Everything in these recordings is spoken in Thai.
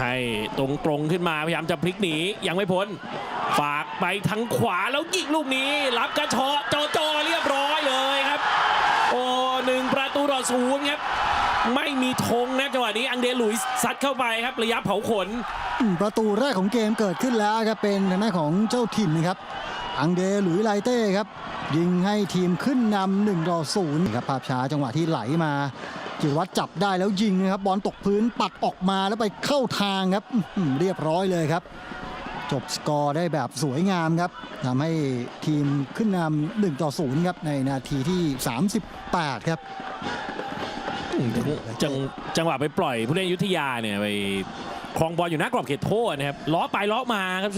ให้ตรงตรงขึ้นมาพยายามจะพลิกหนียังไม่พ้น ฝากไปทางขวาแล้วยิงลูกนี้ รับกระชาะโจโจเรียบร้อยเลยครับ โอ้หนึ่งประตูต่อศูนย์ครับไม่มีธงนะจังหวะนี้อังเดลุยซัดเข้าไปครับระยะเผาขน ประตูแรกของเกมเกิดขึ้นแล้วครับเป็นทางด้านของเจ้าถิ่นนะครับอังเดลุยไลเต้ครับยิงให้ทีมขึ้นนำหนึ่งต่อศูนย์ครับภาพช้าจังหวะที่ไหลมา จิรวัตรจับได้แล้วยิงนะครับบอลตกพื้นปัดออกมาแล้วไปเข้าทางครับอื้อหือเรียบร้อยเลยครับ จบสกอร์ได้แบบสวยงามครับทำให้ทีมขึ้นนำหนึ่งต่อศูนย์ครับในนาทีที่ 38 ครับจังจังหวะไปปล่อยผู้เล่นอยุธยาเนี่ยไปครองบอลอยู่หน้ากรอบเขตโทษนะครับล้อไปล้อมาครับ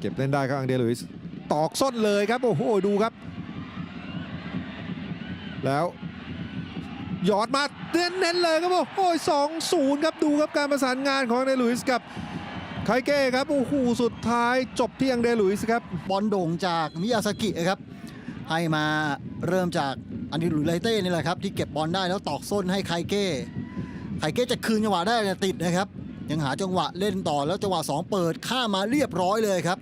เก็บเล่นได้ครับอังเดรลุยส์ตอกส้นเลยครับ โอ้โหดูครับ แล้วห ยอดมาเน้นๆเลยครับโอ้โหสองศูนย์ครับดูครับการประสานงานของเดลุยส์กับไคเก้ครับโอ้โหสุดท้ายจบที่อังเดลุยส์ครับบอลโด่งจากมิยาสกิครับให้มาเริ่มจากอันดิลุยไลเต้นี่แหละครับที่เก็บบอลได้แล้วตอกส้นให้ไคเก้ไคเก้จะคืนจังหวะได้แต่ติดนะครับ ยังหาจังหวะเล่นต่อแล้วจังหวะ2เปิดข้ามมาเรียบร้อยเลยครับ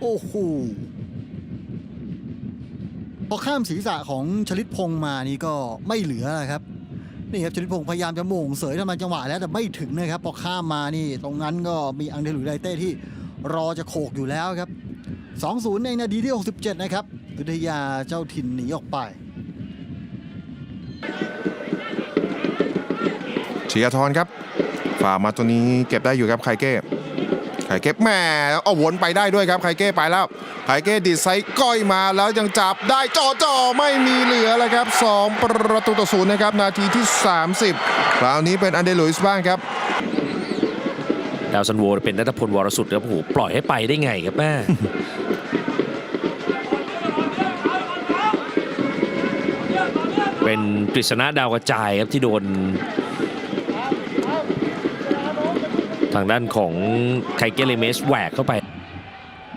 โอ้โหพอข้ามศีรษะของชลิตพงษ์มานี่ก็ไม่เหลือแล้วครับ นี่ครับชลิดพงศ์พยายามจะโม่งเสยทำมาจังหวะแล้วแต่ไม่ถึงนะครับพอข้ามมานี่ ตรงนั้นก็มีอังเดลุยไดเต้ที่รอจะโขกอยู่แล้วครับ 2-0 ในนาทีที่ 67 นะครับวิทยาเจ้าถิ่นหนีออกไปเชียร์ทอนครับฝากมาตัวนี้เก็บได้อยู่ครับไคเก้ ไคเก้แหม่เอาวนไปได้ด้วยครับไคเก้ไปแล้วไคเก้ดีดไซส์ก้อยมาแล้วยังจับได้จ่อจ่อไม่มีเหลือแล้วครับ 2 ประตูต่อศูนย์นะครับ นาทีที่ 30 คราวนี้เป็นอันเดลุยส์บ้างครับดาวซันโวเป็นนัทพลวรสุดครับโอ้โหปล่อยให้ไปได้ไงครับแม่เป็นกฤษณะดาวกระจายครับที่โดน ทางด้านของไคเกเลเมสแหวกเข้าไป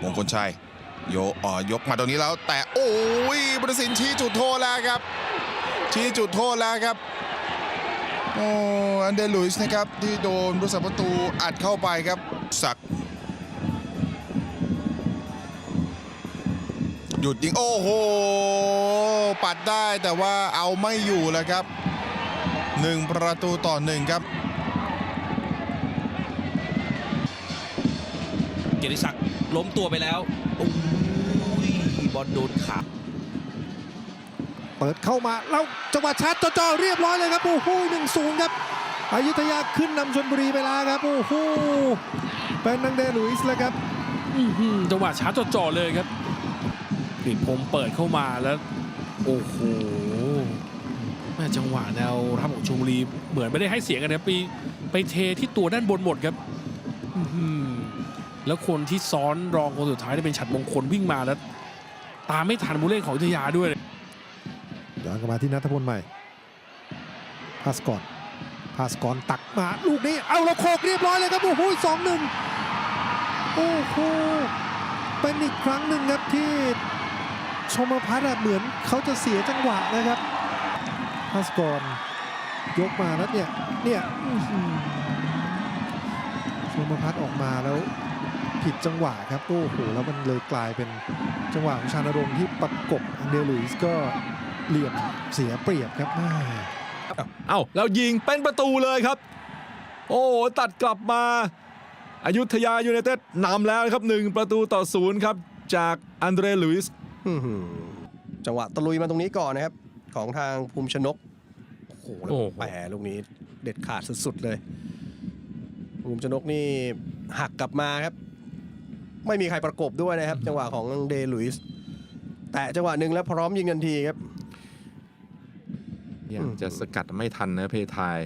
มงคลชัยโยอ่อยกมาตรงนี้แล้ว แต่โอ้ยบริสินชี้จุดโทษแล้วครับ ชี้จุดโทษแล้วครับโอ้อันเดลุยส์นะครับที่โดนผู้สัประตูอัดเข้าไปครับสักหยุดยิงโอ้โห ปัดได้แต่ว่าเอาไม่อยู่แล้วครับหนึ่งประตูต่อหนึ่งครับ เกียรติศักดิ์ล้มตัวไปแล้วโอ้ยบอลโดนขาเปิดเข้ามาแล้วจังหวะชาร์จจ่อๆเรียบร้อยเลยครับโอ้โหหนึ่งศูนย์ครับอยุธยาขึ้นนำชนบุรีไปแล้วครับโอ้โหเป็นอังเดรลุยส์แล้วครับอื้อหือจังหวะช้าจ่อๆเลยครับกฤษพงษ์เปิดเข้ามาแล้วโอ้โหแม่จังหวะแนวรับของชลบุรีเหมือนไม่ได้ให้เสียงกันนะไปไปเทที่ตัวด้านบนหมดครับอื้อหือ แล้วคนที่ซ้อนรองคนสุดท้ายได้เป็นฉัดมงคลวิ่งมาแล้ว ตามไม่ทันผู้เล่นของอยุธยาด้วยย้อนกลับมาที่นัทพลใหม่พาสกอนพาสกอนตักมาลูกนี้เอาแล้วโคกเรียบร้อยเลยครับโอ้โหสองหนึ่งโอ้โหเป็นอีกครั้งหนึ่งครับที่ชมพัฒน์เหมือนเขาจะเสียจังหวะนะครับพาสกอนยกมาแล้วเนี่ยเนี่ยชมพัฒน์ออกมาแล้ว ผิดจังหวะครับโอ้โหแล้วมันเลยกลายเป็นจังหวะของชานรงค์ที่ประกบอังเดลุยส์ก็เหลี่ยมเสียเปรียบครับแม่เอ้าแล้วยิงเป็นประตูเลยครับ โอ้โหตัดกลับมาอายุทยายูไนเต็ดนำแล้วนะครับหนึ่งประตูต่อศูนย์ครับ จากอันเดรลุยส์อื้อหือจังหวะตะลุยมาตรงนี้ก่อนนะครับ ของทางภูมิชนก โอ้โหแล้วโอ้โหแปรลูกนี้เด็ดขาดสุดๆเลยภูมิชนกนี่หักกลับมาครับ ไม่มีใครประกบด้วยนะครับ จังหวะของเดลุยส์แต่จังหวะหนึ่งแล้วพร้อมยิงทันทีครับ ยังจะสกัดไม่ทันนะเพทาย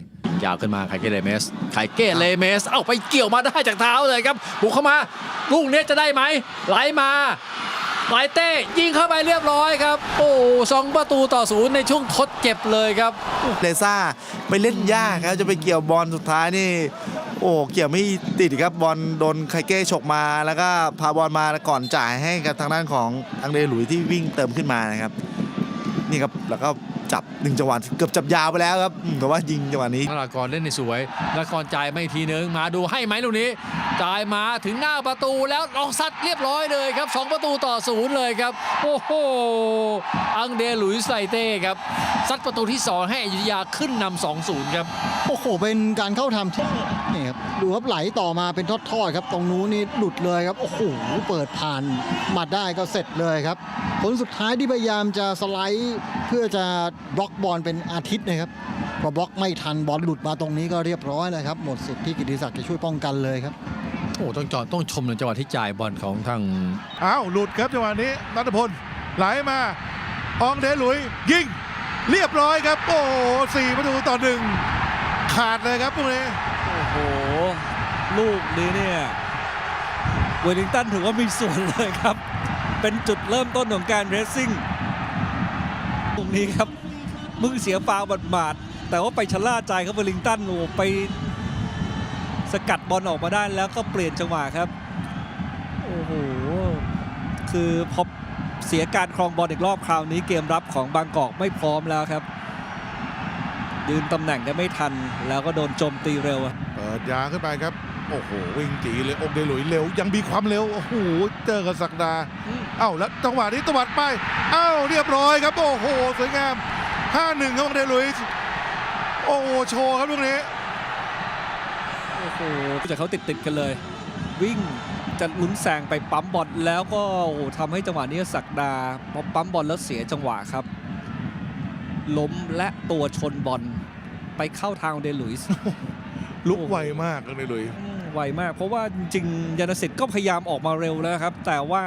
ยาวขึ้นมาไคเกเลเมสไคเกเลเมส เอาไปเกี่ยวมาได้จากเท้าเลยครับ บุกเข้ามา ลูกนี้จะได้ไหมไหลมา ไหลเต้ยิงเข้าไปเรียบร้อยครับ โอ้สองประตูต่อศูนย์ในช่วงทดเจ็บเลยครับเลซ่าไปเล่นยากครับจะไปเกี่ยวบอลสุดท้ายนี่ โอ้เกี่ยวไม่ติดครับบอลโดนไคเก้ฉกมาแล้วก็พาบอลมาก่อนจ่ายให้กับทางด้านของอังเดหลุยที่วิ่งเติมขึ้นมานะครับ นี่ครับแล้วก็ จับหนึ่งจังหวะเกือบจับยาวไปแล้วครับอืมแต่ว่ายิงจังหวะนี้นารากรเล่นในสวยนารากรจ่ายไม่ทีนึงมาดูให้ไหมลูกนี้จ่ายมาถึงหน้าประตูแล้วลองซัดเรียบร้อยเลยครับสองประตูต่อศูนย์เลยครับ โอ้โหอังเดหลุยส์ไซเต้ครับซัดประตูที่ 2 ให้อยุธยาขึ้นนำ2 0ครับโอ้โห เป็นการเข้าทำที่นี่ครับดูครับไหลต่อมาเป็นทอดๆครับตรงนู้นนี่หลุดเลยครับโอ้โหเปิดผ่านมาได้ก็เสร็จเลยครับ ผลสุดท้ายที่พยายามจะสไลด์เพื่อจะบล็อกบอลเป็นอาทิตย์นะครับพอบล็อกไม่ทันบอลหลุดมาตรงนี้ก็เรียบร้อยเลยครับหมดสิทธิ์ที่กิติศักดิ์จะช่วยป้องกันเลยครับโอ้ต้องจอดต้องชมในจังหวะที่จ่ายบอลของทางอ้าวหลุดครับจังหวะนี้นัทพลไหลมาอองเดหลุยยิงเรียบร้อยครับ โอ้โหสี่ประตูต่อหนึ่งขาดเลยครับตรงนี้โอ้โห ลูกนี้เนี่ยเวลลิงตันถือว่ามีส่วนเลยครับ เป็นจุดเริ่มต้นของการเรสซิ่งตรงนี้ครับ มึงเสียฟาวล์บาดๆแต่ว่าไปชะล่าใจครับเวลลิงตันโอ้ไปสกัดบอลออกมาได้แล้วก็เปลี่ยนจังหวะครับ โอ้โห คือพอเสียการครองบอลอีกรอบคราวนี้เกมรับของบางกอกไม่พร้อมแล้วครับ ยืนตำแหน่งได้ไม่ทันแล้วก็โดนโจมตีเร็วเปิดยางขึ้นไปครับ โอ้โหวิ่งจีเลยองเดหลุยเร็ว ยังมีความเร็วโอ้โหเจอกับศักดาเอ้าแล้วจังหวะนี้ตวัดไปเอ้าเรียบร้อยครับโอ้โหสวยงาม5-1ขององเดหลุยโอ้โหโชว์ครับลูกนี้โอ้โหจากเขาติดติดๆกันเลย วิ่งจะลุ้นแซงไปปั๊มบอลแล้วก็โอ้โหทำให้จังหวะนี้สักดาพอปั๊มบอลแล้วเสียจังหวะครับ ล้มและตัวชนบอลไปเข้าทางเดลุยส์ลุกไวมากองเดหลุยอืม ไวมาก เพราะว่าจริงยานสิทธิ์ก็พยายามออกมาเร็วแล้วครับ แต่ว่า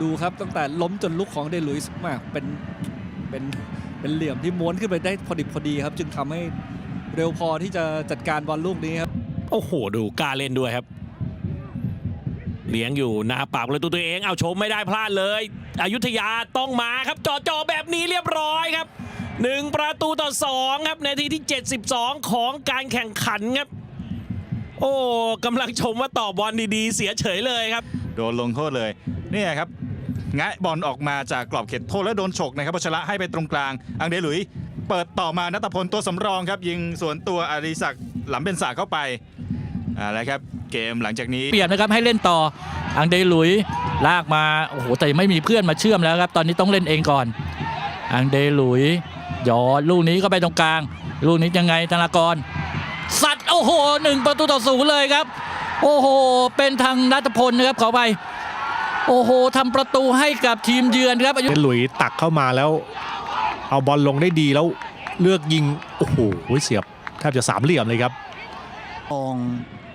ดูครับตั้งแต่ล้มจนลุกของเดลุยส์มากเป็นเป็นเป็นเหลี่ยมที่ม้วนขึ้นไปได้พอดิบพอดีครับ จึงทำให้เร็วพอที่จะจัดการบอลลูกนี้ครับ โอ้โห ดูกล้าเล่นด้วยครับ เลี้ยงอยู่หน้าปากเลยตัวตัวเองเอาชมไม่ได้พลาดเลยอยุธยาต้องมาครับจ่อจอแบบนี้เรียบร้อยครับหนึ่งประตูต่อสองครับในทีที่ 72 ของการแข่งขันครับ โอ้กำลังชมว่าต่อบอลดีๆ เสียเฉยเลยครับ โดนลงโทษเลยเนี่ยครับงะบอลออกมาจากกรอบเขตโทษแล้วโดนฉกนะครับพัชระให้ไปตรงกลาง อังเดหลุย เปิดต่อมานัตพลตัวสำรองครับยิงสวนตัวอาริศักดิ์หลำเป็นสาเข้าไปเอะไรครับเกมหลังจากนี้เปรียบนะครับให้เล่นต่อ อังเดหลุยลากมาโอ้โหแต่ไม่มีเพื่อนมาเชื่อมแล้วครับตอนนี้ต้องเล่นเองก่อน อังเดหลุยหยอดลูกนี้ก็ไปตรงกลาง ลูกนี้ยังไงธนากรสัตว์โอ้โหหนึ่งประตูต่อศูนย์เลยครับ โอ้โห เป็นทางนัทพลนะครับขอไป โอ้โหทำประตูให้กับทีมเยือนครับอายุเป็นหลุยตักเข้ามาแล้ว เอาบอลลงได้ดีแล้วเลือกยิง โอ้โหเสียบแทบจะสามเหลี่ยมเลยครับทอง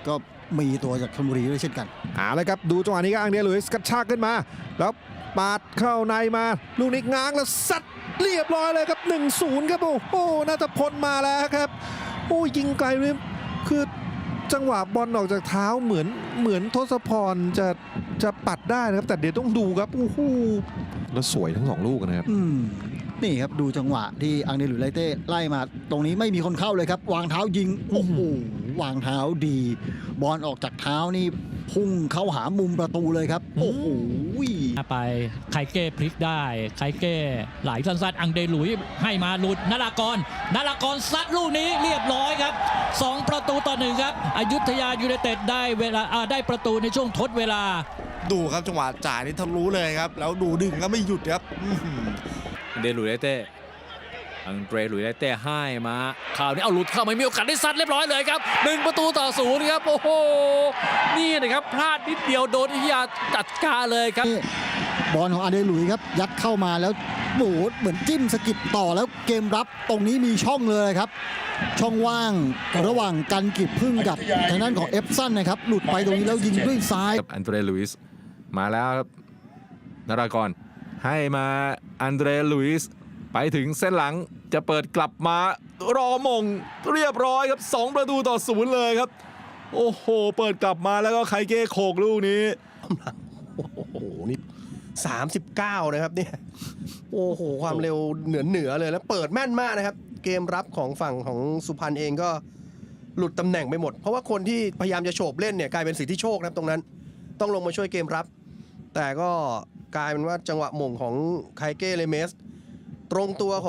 ก็มีตัวจากชลบุรีด้วยเช่นกันเอาละครับดูจังหวะนี้ก็อังเดรลุยส์กระชากขึ้นมา แล้วปาดเข้าในมา ลูกนี้ง้างแล้วซัดเรียบร้อยเลยครับ 1-0 ครับ โอ้โหน่าจะพลมาแล้วครับ โอ้ยิงไกลเลยคือ จังหวะบอลออกจากเท้าเหมือนเหมือนทศพรจะจะปัดได้นะครับ แต่เดี๋ยวต้องดูครับโอ้โหแล้วสวยทั้งสองลูกนะครับอืมนี่ครับดูจังหวะที่อังเดหลุยไลเต้ไล่มา ตรงนี้ไม่มีคนเข้าเลยครับ วางเท้ายิงโอ้โหวางเท้าดี บอลออกจากเท้านี่พุ่งเข้าหามุมประตูเลยครับ โอ้โห ไปไคเก้พลิกได้ไคเก้ไหลสั้นๆอังเดหลุยให้มาหลุดนารากรนารากรซัดลูกนี้เรียบร้อยครับสองประตูต่อหนึ่งครับอยุธยายูไนเต็ดได้เวลาอ่าได้ประตูในช่วงทดเวลา ดูครับจังหวะจ่ายนี่ทะลุเลยครับ แล้วดูดึงก็ไม่หยุดครับอื้อหือเดหลุยไลเต้ อังเดรหลุยไลเต้ให้มาข่าวนี้เอาหลุดเข้าไม่มีโอกาสได้ซัดเรียบร้อยเลยครับหนึ่งประตูต่อศูนย์ครับ โอ้โห นี่นะครับพลาดนิดเดียวโดนอยุธยาจัดการเลยครับ บอลของอาเดหลุยครับ ยัดเข้ามาแล้วโอ้โหเหมือนจิ้มสะกิดต่อแล้วเกมรับตรงนี้มีช่องเลยครับ ช่องว่างระหว่างกันกิบพึ่งกับทางด้านของเอฟซันนะครับหลุดไปตรงนี้แล้วยิงด้วยซ้ายกับอันเดรลุยส์มาแล้วครับนารากรให้มาอันเดรลุยส์ ไปถึงเส้นหลังจะเปิดกลับมารอมงเรียบร้อยครับ 2 ประตูต่อศูนย์เลยครับ โอ้โห เปิดกลับมาแล้วก็ไคเก้โขกลูกนี้โอ้โหนี่39นะครับเนี่ยโอ้โหความเร็วเหนือเหนือเลยแล้วเปิดแม่นมากนะครับ เกมรับของฝั่งของสุพรรณเองก็หลุดตำแหน่งไปหมด เพราะว่าคนที่พยายามจะโฉบเล่นเนี่ยกลายเป็นสิทธิโชคนะครับตรงนั้น ต้องลงมาช่วยเกมรับ แต่ก็กลายเป็นว่าจังหวะหม่งของไคเก้เลเมส ตรงตัวของ